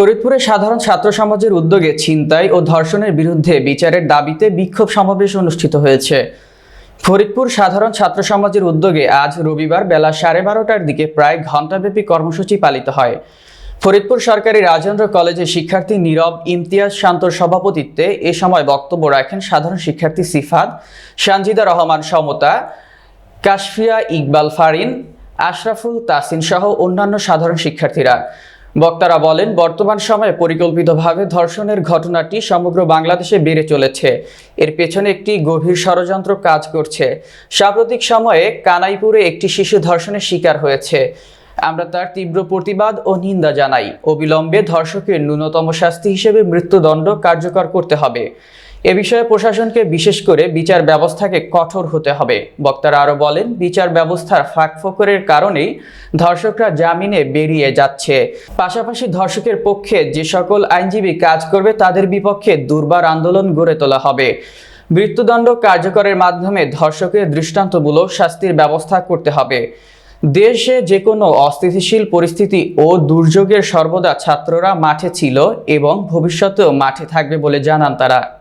ফরিদপুরে সাধারণ ছাত্র সমাজের উদ্যোগে ছিনতাই ও ধর্ষণের বিরুদ্ধে বিচারের দাবিতে বিক্ষোভ সমাবেশ অনুষ্ঠিত হয়েছে। ফরিদপুর সাধারণ ছাত্র সমাজের উদ্যোগে আজ রবিবার বেলা সাড়ে বারোটার দিকে প্রায় ঘণ্টাব্যাপী কর্মসূচি পালিত হয়। ফরিদপুর সরকারি রাজেন্দ্র কলেজের শিক্ষার্থী নীরব ইমতিয়াজ শান্তর সভাপতিত্বে এ সময় বক্তব্য রাখেন সাধারণ শিক্ষার্থী সিফাত, সানজিদা রহমান সমতা, কাশফিয়া ইকবাল ফারিন, আশরাফুল তাসিন সহ অন্যান্য সাধারণ শিক্ষার্থীরা। বক্তারা বলেন, বর্তমান সময়ে পরিকল্পিতভাবে ধর্ষণের ঘটনাটি সমগ্র বাংলাদেশে বেড়ে চলেছে। এর পেছনে একটি গভীর ষড়যন্ত্র কাজ করছে। সাম্প্রতিক সময়ে কানাইপুরে একটি শিশু ধর্ষণের শিকার হয়েছে। আমরা তার তীব্র প্রতিবাদ ও নিন্দা জানাই। অবিলম্বে ধর্ষকের ন্যূনতম শাস্তি হিসেবে মৃত্যুদণ্ড কার্যকর করতে হবে। এ বিষয়ে প্রশাসনকে বিশেষ করে বিচার ব্যবস্থাকে কঠোর হতে হবে। বক্তারা আরও বলেন, বিচার ব্যবস্থার ফাঁকফোকরের কারণেই ধর্ষকরা জামিনে বেরিয়ে যাচ্ছে। পাশাপাশি ধর্ষকের পক্ষে যে সকল আইনজীবী কাজ করবে, তাদের বিপক্ষে দুর্বার আন্দোলন গড়ে তোলা হবে। মৃত্যুদণ্ড কার্যকরের মাধ্যমে ধর্ষকের দৃষ্টান্তমূলক শাস্তির ব্যবস্থা করতে হবে। দেশে যে কোনো অস্থিতিশীল পরিস্থিতি ও দুর্যোগের সর্বদা ছাত্ররা মাঠে ছিল এবং ভবিষ্যতেও মাঠে থাকবে বলে জানান তারা।